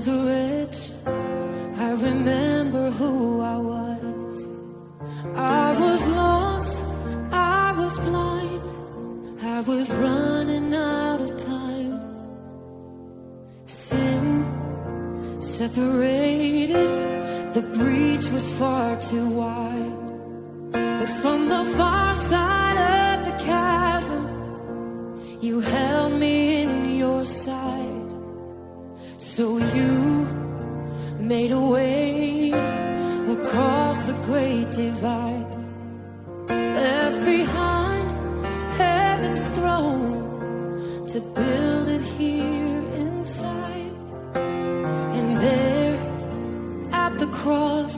was rich. I remember who I was. I was lost. I was blind. I was running out of time. Sin separated. The breach was far too wide. But from the far side of the chasm, you held made a way across the great divide. Left behind heaven's throne to build it here inside. And there at the cross,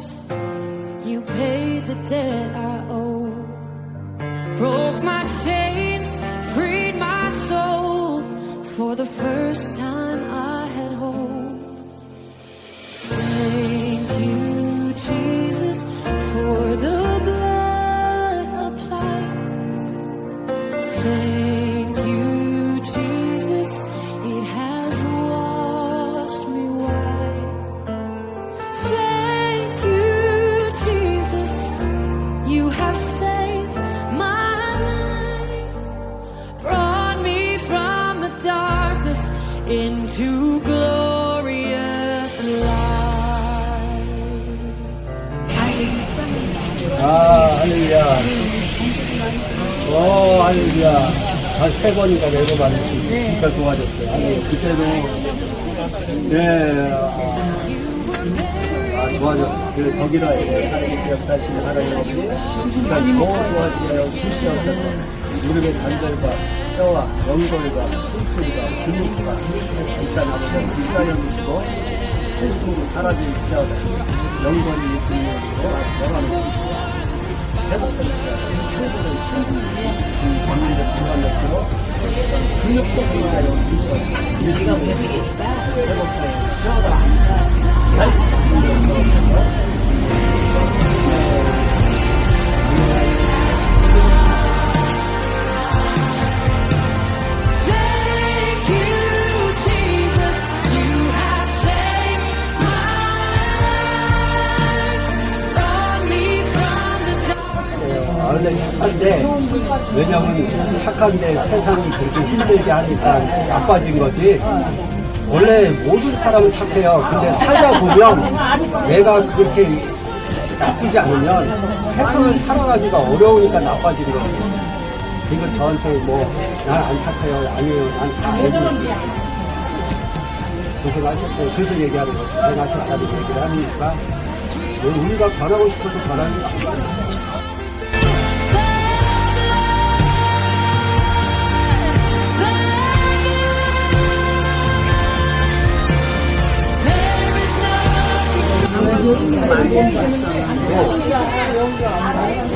you paid the debt I owe. Broke my chains, 아, 할렐루야. 오, 할렐루야. 한 세 번인가 네 번 받는 진짜 좋아졌어요. 아니, 그때도, 네, 아, 아, 좋아졌어요. 그, 거기다, 하나님 역사하시는 하나님 진짜 더 좋아지려고 실시하셔서 무릎의 관절과 뼈와 연골과 숨소리가 근육과 일단하면서 시간을 주시고 통증도 사라지기 시작하고 연골이 근육으로 영하는 회복 됩니다. 최고의 전문적 건강력으로 근육성 건강을 우리가 회복되니까 회복되니까 시원하다. Thank 원래 착한데, 왜냐면 착한데 세상이 그렇게 힘들게 하니까 나빠진 거지. 원래 모든 사람은 착해요. 근데 살다 보면 내가 그렇게 나쁘지 않으면 세상을 살아가기가 어려우니까 나빠지는 거예요. 이거 저한테 뭐, 난 안 착해요. 아니에요. 난 다 알고 있어요. 고생하셨어요. 그래서 얘기하는 거죠. 고생하셨다는 얘기를 하니까, 뭐 우리가 변하고 싶어서 변하는 게 아니에요.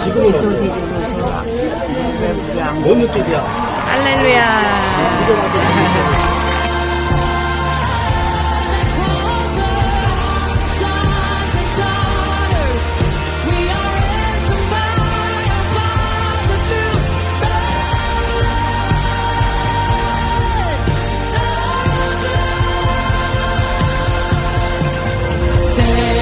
지금은 어때요? 할렐루야. Thank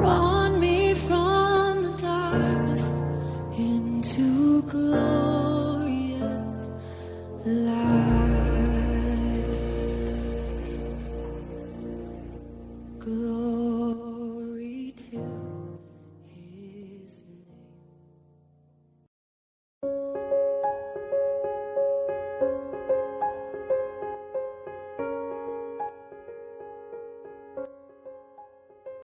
wrong.